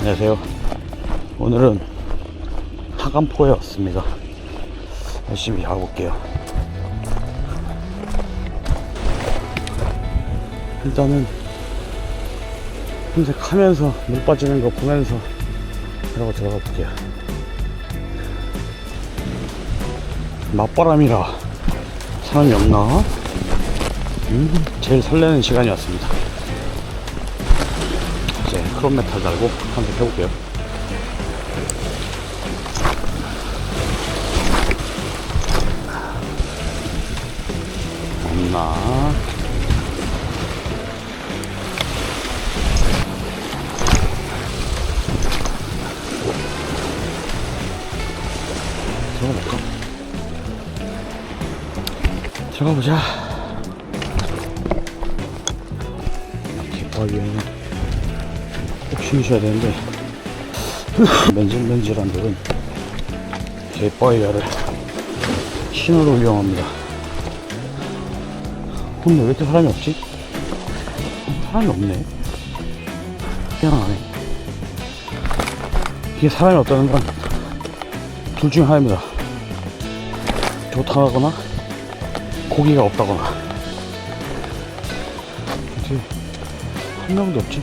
안녕하세요. 오늘은 하간포에 왔습니다. 열심히 가볼게요. 일단은 흰색하면서 물 빠지는 거 보면서 이러고 들어가 볼게요. 맞바람이라 사람이 없나? 음, 제일 설레는 시간이 왔습니다. 이제 크롬 메탈 달고 한번 해볼게요. 없나? 들어가 볼까? 들어가 보자. 깃바위에는 꼭 신으셔야 되는데, 맨질맨질한 돌은 깃바위를 신호로 이용합니다. 근데 왜 이렇게 사람이 없지? 사람이 없네. 희한하네. 이게 사람이 없다는 건 둘 중에 하나입니다. 좋다거나 고기가 없다거나. 어떻게 한 명도 없지?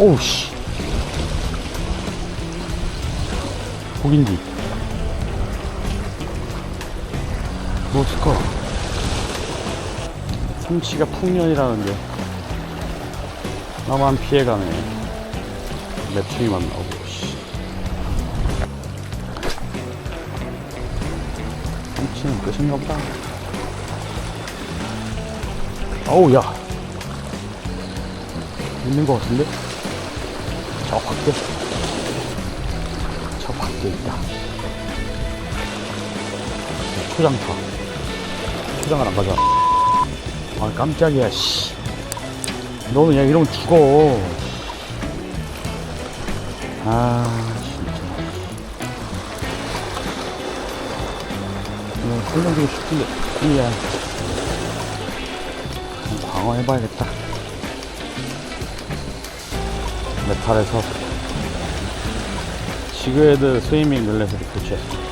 오우 씨. 고긴디. 뭐었을까? 삼치가 풍년이라는데 나만 피해가네. 매충이만 나오고 씨. 삼치는 끝인가 보다. 어우 야. 있는 것 같은데 저 밖에? 저 밖에 있다. 초장타 초장을 안 가져와 아 깜짝이야 씨. 너는 그냥 이러면 죽어. 아 진짜. 어, 훈련되고 싶은데 이야. 방어해봐야겠다 메탈에서 지그헤드 스위밍 릴렛을 교체했습니다.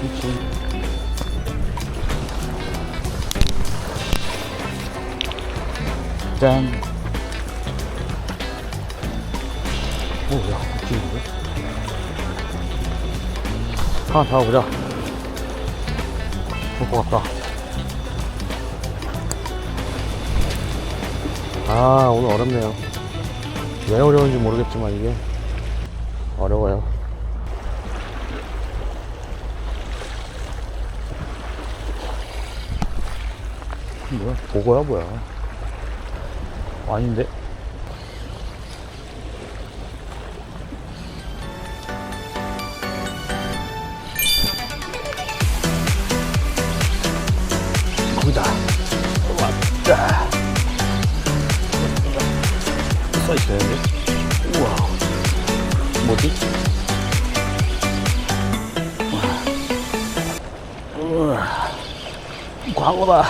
그렇지. 짠. 오, 야, 웃기는데? 하나 잡아보자. 볼것 같다. 아, 오늘 어렵네요. 왜 어려운지 모르겠지만 이게 어려워요. 뭐야? 보고야 뭐야? 아닌데? 우와. 뭐지? 우와. 광어다.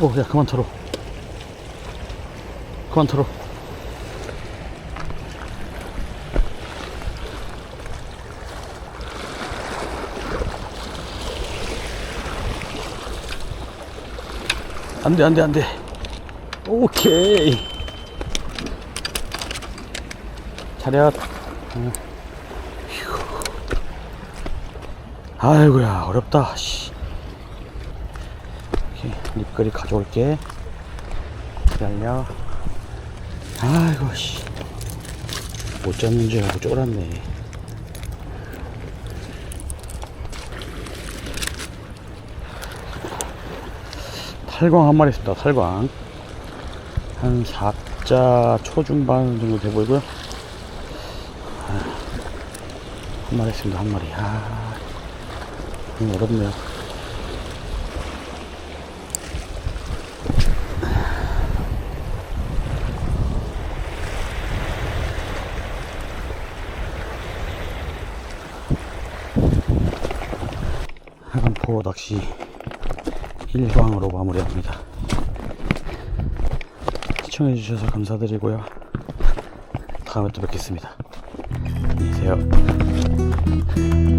오, 야, 그만 털어. 그만 털어. 안 돼, 안 돼, 안 돼. 오케이. 차렷. 아이고야, 어렵다, 씨. 립거리 가져올게. 기다려. 아이고, 씨. 못 잡는 줄 알고 쫄았네. 탈광 한 마리 있습니다, 탈광. 한 4자 초중반 정도 돼 보이고요. 한 마리 있습니다. 한 마리. 아, 너무 어렵네요. 하간포 낚시 일광으로 마무리합니다. 시청해주셔서 감사드리고요. 다음에 또 뵙겠습니다. 안녕히 계세요. Bye.